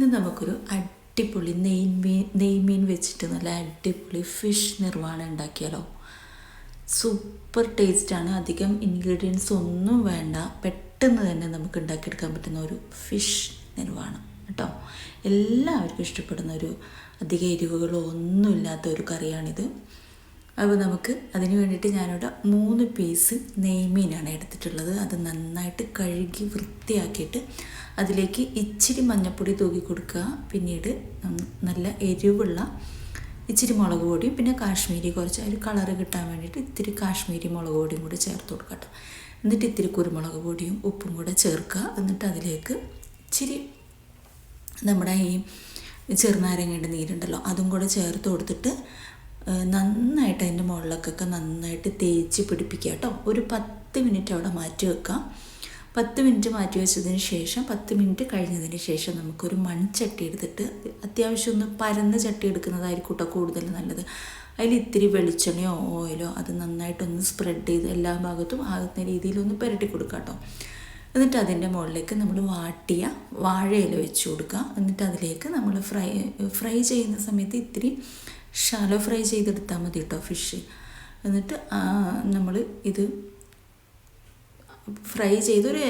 ഇന്ന് നമുക്കൊരു അടിപൊളി നെയ്മീൻ നെയ്മീൻ വെച്ചിട്ട് നല്ല അടിപൊളി ഫിഷ് നിർവാണം ഉണ്ടാക്കിയാലോ? സൂപ്പർ ടേസ്റ്റാണ് അധികം ഇൻഗ്രീഡിയൻസ് ഒന്നും വേണ്ട. പെട്ടെന്ന് തന്നെ നമുക്ക് ഉണ്ടാക്കിയെടുക്കാൻ പറ്റുന്ന ഒരു ഫിഷ് നിർവാണം. കേട്ടോ? എല്ലാവർക്കും ഇഷ്ടപ്പെടുന്ന ഒരു അധിക എരിവുകളോ ഒന്നുമില്ലാത്ത ഒരു കറിയാണിത്. അപ്പോൾ നമുക്ക് അതിന് വേണ്ടിയിട്ട് ഞാനിവിടെ മൂന്ന് പീസ് നെയ്മീനാണ് എടുത്തിട്ടുള്ളത്. അത് നന്നായിട്ട് കഴുകി വൃത്തിയാക്കിയിട്ട് അതിലേക്ക് ഇച്ചിരി മഞ്ഞൾപ്പൊടി തൂക്കി കൊടുക്കുക. പിന്നീട് നല്ല എരിവുള്ള ഇച്ചിരി മുളക് പൊടിയും പിന്നെ കാശ്മീരി കുറച്ച് ഒരു കളറ് കിട്ടാൻ വേണ്ടിയിട്ട് ഇത്തിരി കാശ്മീരി മുളക് പൊടിയും കൂടി ചേർത്ത് കൊടുക്കുക എന്നിട്ട് ഇത്തിരി കുരുമുളക് പൊടിയും ഉപ്പും കൂടെ ചേർക്കുക. എന്നിട്ട് അതിലേക്ക് ഇച്ചിരി നമ്മുടെ ഈ ചെറുനാരങ്ങയുടെ നീരുണ്ടല്ലോ അതും കൂടെ ചേർത്ത് കൊടുത്തിട്ട് നന്നായിട്ട് അതിന്റെ മുകളിലേക്കൊക്കെ നന്നായിട്ട് തേച്ച് പിടിപ്പിക്കുക കേട്ടോ. ഒരു പത്ത് മിനിറ്റ് അവിടെ മാറ്റി വെക്കാം. പത്ത് മിനിറ്റ് മാറ്റി വെച്ചതിന് ശേഷം പത്ത് മിനിറ്റ് കഴിഞ്ഞതിന് ശേഷം നമുക്കൊരു മൺചട്ടി എടുത്തിട്ട് അത്യാവശ്യം ഒന്ന് പരന്ന ചട്ടി എടുക്കുന്നതായിരിക്കും കേട്ടോ കൂടുതൽ നല്ലത്. അതിൽ ഇത്തിരി വെളിച്ചെണ്ണയോ ഓയിലോ അത് നന്നായിട്ടൊന്ന് സ്പ്രെഡ് ചെയ്ത് എല്ലാ ഭാഗത്തും ആകുന്ന രീതിയിലൊന്ന് പുരട്ടി കൊടുക്കുക കേട്ടോ. എന്നിട്ട് അതിന്റെ മുകളിലേക്ക് നമ്മൾ വാട്ടിയ വാഴയില വെച്ച് കൊടുക്കുക. എന്നിട്ട് അതിലേക്ക് നമ്മൾ ഫ്രൈ ഫ്രൈ ചെയ്യുന്ന സമയത്ത് ഇത്തിരി ഷാലോ ഫ്രൈ ചെയ്തെടുത്താൽ മതി കേട്ടോ ഫിഷ് എന്നിട്ട് നമ്മൾ ഇത് ഫ്രൈ ചെയ്തൊരു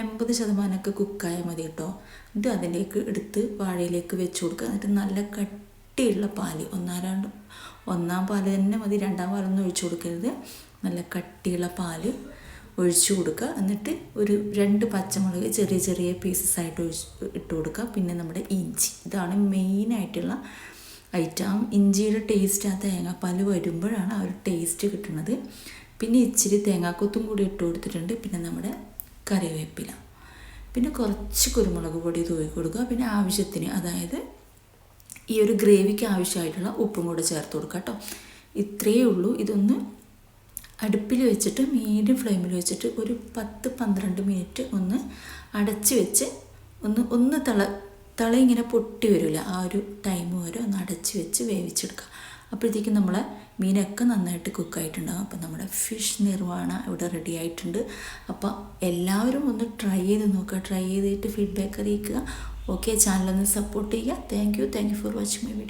എൺപത് ശതമാനമൊക്കെ കുക്കായാൽ മതി കേട്ടോ എന്നിട്ട് അതിലേക്ക് എടുത്ത് വാഴയിലേക്ക് വെച്ച് കൊടുക്കുക. എന്നിട്ട് നല്ല കട്ടിയുള്ള പാൽ ഒന്നാം ഒന്നാം പാൽ തന്നെ മതി രണ്ടാം പാലൊന്നും ഒഴിച്ചു കൊടുക്കരുത്. നല്ല കട്ടിയുള്ള പാൽ ഒഴിച്ചു കൊടുക്കുക. എന്നിട്ട് ഒരു രണ്ട് പച്ചമുളക് ചെറിയ ചെറിയ പീസസ് ആയിട്ട് ഒഴിച്ച് ഇട്ട് കൊടുക്കുക. പിന്നെ നമ്മുടെ ഇഞ്ചി ഇതാണ് മെയിനായിട്ടുള്ള ഐറ്റം. ഇഞ്ചിയുടെ ടേസ്റ്റ് ആ തേങ്ങാപ്പാൽ വരുമ്പോഴാണ് ആ ഒരു ടേസ്റ്റ് കിട്ടുന്നത്. പിന്നെ ഇച്ചിരി തേങ്ങാക്കൊത്തും കൂടി ഇട്ട് കൊടുത്തിട്ടുണ്ട്. പിന്നെ നമ്മുടെ കറിവേപ്പില. പിന്നെ കുറച്ച് കുരുമുളക് പൊടി തൂവി കൊടുക്കുക. പിന്നെ ആവശ്യത്തിന് അതായത് ഈ ഒരു ഗ്രേവിക്ക് ആവശ്യമായിട്ടുള്ള ഉപ്പും കൂടെ ചേർത്ത് കൊടുക്കുക കേട്ടോ. ഇത്രയേ ഉള്ളൂ. ഇതൊന്ന് അടുപ്പിൽ വെച്ചിട്ട് മീഡിയം ഫ്ലെയിമിൽ വെച്ചിട്ട് ഒരു പത്ത് പന്ത്രണ്ട് മിനിറ്റ് ഒന്ന് അടച്ച് വെച്ച് ഒന്ന് ഒന്ന് തള തള ഇങ്ങനെ പൊട്ടി വരില്ല ആ ഒരു ടൈം വരെ ഒന്ന് അടച്ച് വെച്ച് വേവിച്ചെടുക്കുക. അപ്പോഴത്തേക്കും നമ്മളെ മീനൊക്കെ നന്നായിട്ട് കുക്കായിട്ടുണ്ടാകും അപ്പോൾ നമ്മുടെ ഫിഷ് നിർവാണ ഇവിടെ റെഡി ആയിട്ടുണ്ട്. അപ്പോൾ എല്ലാവരും ഒന്ന് ട്രൈ ചെയ്ത് നോക്കുക. ട്രൈ ചെയ്തിട്ട് ഫീഡ്ബാക്ക് അറിയിക്കുക. ഓക്കെ ചാനലൊന്ന് സപ്പോർട്ട് ചെയ്യുക. Thank you thank you for watching my video